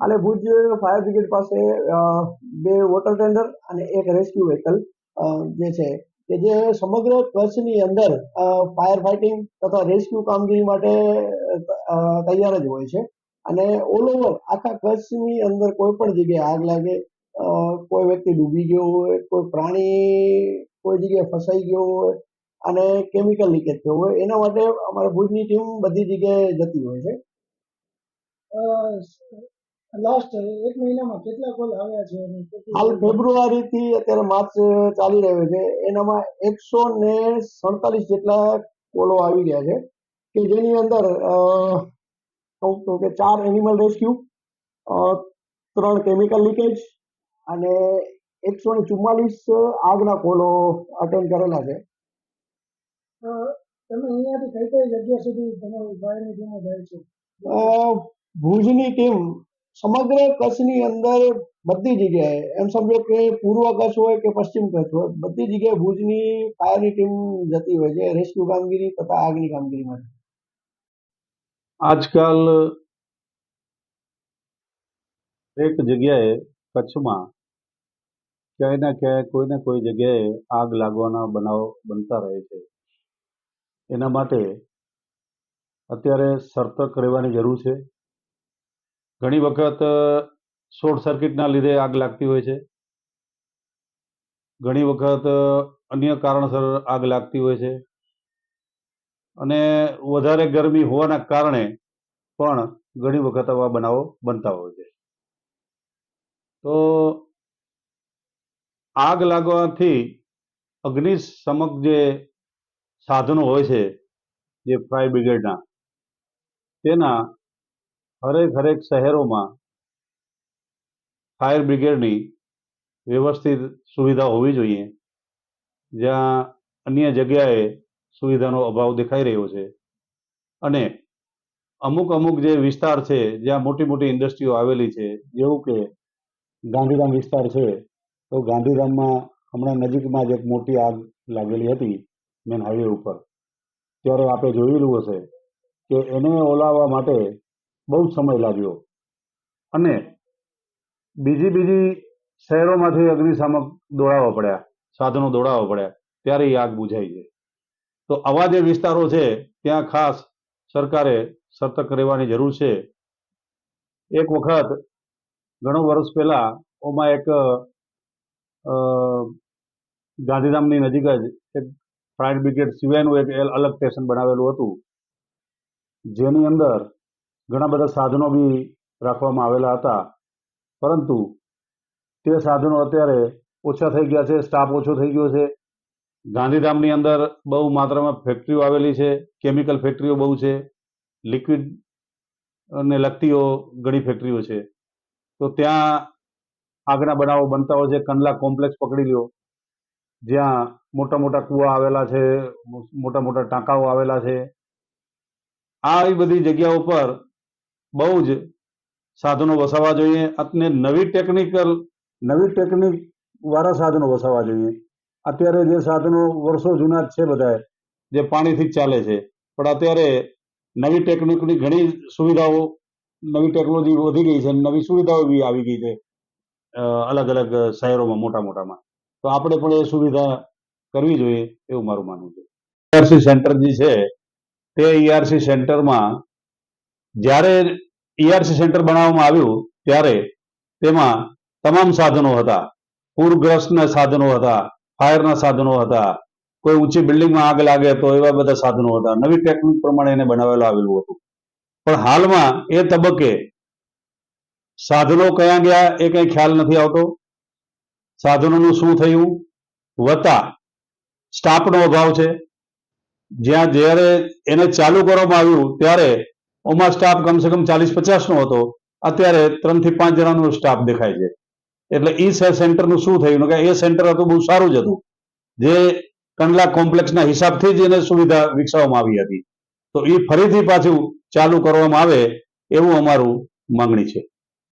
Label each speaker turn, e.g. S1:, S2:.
S1: અને Bhuj fire brigade પાસે બે વોટર ટેન્ડર અને એક રેસ્ક્યુ વ્હીકલ જે છે, કે જે સમગ્ર કચ્છની અંદર ફાયર ફાઇટિંગ તથા રેસ્ક્યુ કામગીરી માટે તૈયાર જ હોય છે. અને ઓલ ઓવર આખા કચ્છની અંદર કોઈ પણ જગ્યાએ આગ લાગે કોઈ વ્યક્તિ ડૂબી ગયો હોય, કોઈ પ્રાણી કોઈ જગ્યાએ ફસાઈ ગયો હોય, અને કેમિકલ લીકેજ થયો હોય, એના માટે અમારે ભુજની ટીમ બધી જગ્યાએ જતી હોય છે.
S2: લાસ્ટ એક મહિનામાં કેટલા કોલ આવ્યા છે
S1: હાલ ફેબ્રુઆરી થી અત્યારે માર્ચ ચાલી રહ્યો છે. એનામાં એકસો ને સડતાલીસ જેટલા કોલો આવી ગયા છે કે જેની અંદર કહું તો કે ચાર એનિમલ રેસ્ક્યુ ત્રણ કેમિકલ લીકેજ અને એકસો ને ચુમ્માલીસ આગના કોલો અટેન્ડ કરેલા છે.
S2: તમે અહીંયાથી કઈ કઈ જગ્યા સુધી તમારી ફાયરની ટીમો જાય છે?
S1: ભુજની ટીમ સમગ્ર કચ્છની અંદર બધી જગ્યાએ, એમ સમજો કે પૂર્વ કચ્છ હોય કે પશ્ચિમ કચ્છ હોય, બધી જગ્યાએ ભુજની ફાયરની ટીમ જતી હોય છે, રેસ્ક્યુ કામગીરી તથા આગની કામગીરી માટે
S3: આજકાલ એક જગ્યાએ કચ્છમાં ક્યાંય ના ક્યાંય કોઈ ને કોઈ જગ્યાએ આગ લાગવાના બનાવ બનતા રહે છે. એના માટે અત્યારે સતર્ક રહેવાની જરૂર છે. ઘણી વખત શોર્ટ સર્કિટના લીધે આગ લાગતી હોય છે. ઘણી વખત અન્ય કારણસર આગ લાગતી હોય છે. અને વધારે ગરમી હોવાના કારણે પણ ઘણી વખત આવા બનાવો બનતા હોય છે. તો આગ લાગવાથી અગ્નિશમક જે સાધનો હોય છે, જે ફાયર બ્રિગેડના, તેના હરેક હરેક શહેરોમાં ફાયર બ્રિગેડની વ્યવસ્થિત સુવિધા હોવી જોઈએ. જ્યાં અન્ય જગ્યાએ સુવિધાનો અભાવ દેખાઈ રહ્યો છે. અને અમુક અમુક જે વિસ્તાર છે, જ્યાં મોટી મોટી ઇન્ડસ્ટ્રીઓ આવેલી છે, જેવું કે ગાંધીધામ વિસ્તાર છે, તો ગાંધીધામમાં હમણાં નજીકમાં જ એક મોટી આગ લાગેલી હતી મેન હાઈવે ઉપર. ત્યારે આપણે જોયેલું હશે કે એને ઓલાવવા માટે બહુ સમય લાગ્યો. અને બીજી બીજી શહેરોમાંથી અગ્નિશામક દોડાવવા પડ્યા, સાધનો દોડાવવા પડ્યા, ત્યારે એ આગ બુઝાઈ છે તો આવા જે વિસ્તારો છે, ત્યાં ખાસ સરકારે સતર્ક રહેવાની જરૂર છે. એક વખત, ઘણો વર્ષ પહેલા, ઓમાં એક ગાંધીધામની નજીક જ એક ફાયર બ્રિગેડ સિવાયનું એક અલગ સ્ટેશન બનાવેલું હતું. જેની અંદર ઘણા બધા સાધનો બી રાખવામાં આવેલા હતા. પરંતુ તે સાધનો અત્યારે ઓછા થઈ ગયા છે સ્ટાફ ઓછો થઈ ગયો છે. ગાંધીધામની અંદર બહુ માત્રામાં ફેક્ટરીઓ આવેલી છે કેમિકલ ફેક્ટરીઓ બહુ છે લિક્વિડ ને લગતીઓ ઘણી ફેક્ટરીઓ છે. તો ત્યાં આગના બનાવો બનતા હોય છે, કંડલા કોમ્પ્લેક્સ પકડી લ્યો, જ્યાં મોટા મોટા કૂવા આવેલા છે, મોટા મોટા ટાંકાઓ આવેલા છે. આ બધી જગ્યાઓ પર બહુ જ સાધનો વસાવવા જોઈએ. અને નવી ટેકનિકલ નવી ટેકનિક વાળા સાધનો વસાવવા જોઈએ. અત્યારે જે સાધનો વર્ષો જૂના છે બધા જે પાણીથી ચાલે છે. પણ અત્યારે નવી ટેકનિકની ઘણી સુવિધાઓ, નવી ટેકનોલોજી વધી ગઈ છે નવી સુવિધાઓ બી આવી ગઈ છે અલગ અલગ શહેરોમાં, મોટા મોટામાં. તો આપણે પણ એ સુવિધા કરવી જોઈએ એવું મારું માનવું છે. ઈઆરસી સેન્ટર જે છે, તે ઈઆરસી સેન્ટરમાં જ્યારે ઈઆરસી સેન્ટર બનાવવામાં આવ્યું ત્યારે તેમાં તમામ સાધનો હતા. પૂરગ્રસ્તના સાધનો હતા, ફાયરના સાધનો હતા, કોઈ ઊંચી બિલ્ડિંગમાં આગ લાગે તો એવા બધા સાધનો હતા. નવી ટેકનિક પ્રમાણે એને બનાવેલું આવેલું હતું. પણ હાલમાં એ તબક્કે સાધનો કયા ગયા એ કઈ ખ્યાલ નથી આવતો. સાધનોનું શું થયું? વત્તા સ્ટાફનો અભાવ છે. જ્યાં જ્યારે એને ચાલુ કરવામાં આવ્યું ત્યારે ઓમાં સ્ટાફ કમસે કમ ચાલીસ પચાસનો હતો. અત્યારે ત્રણથી પાંચ જણાનો સ્ટાફ દેખાય છે. એટલે ઈ સેન્ટરનું શું થયું? કે એ સેન્ટર હતું, બહુ સારું જ હતું. જે કંડલા કોમ્પ્લેક્સના હિસાબથી જ એને સુવિધા વિકસાવવામાં આવી હતી. તો એ ફરીથી પાછું ચાલુ કરવામાં આવે એવું અમારું માંગણી છે.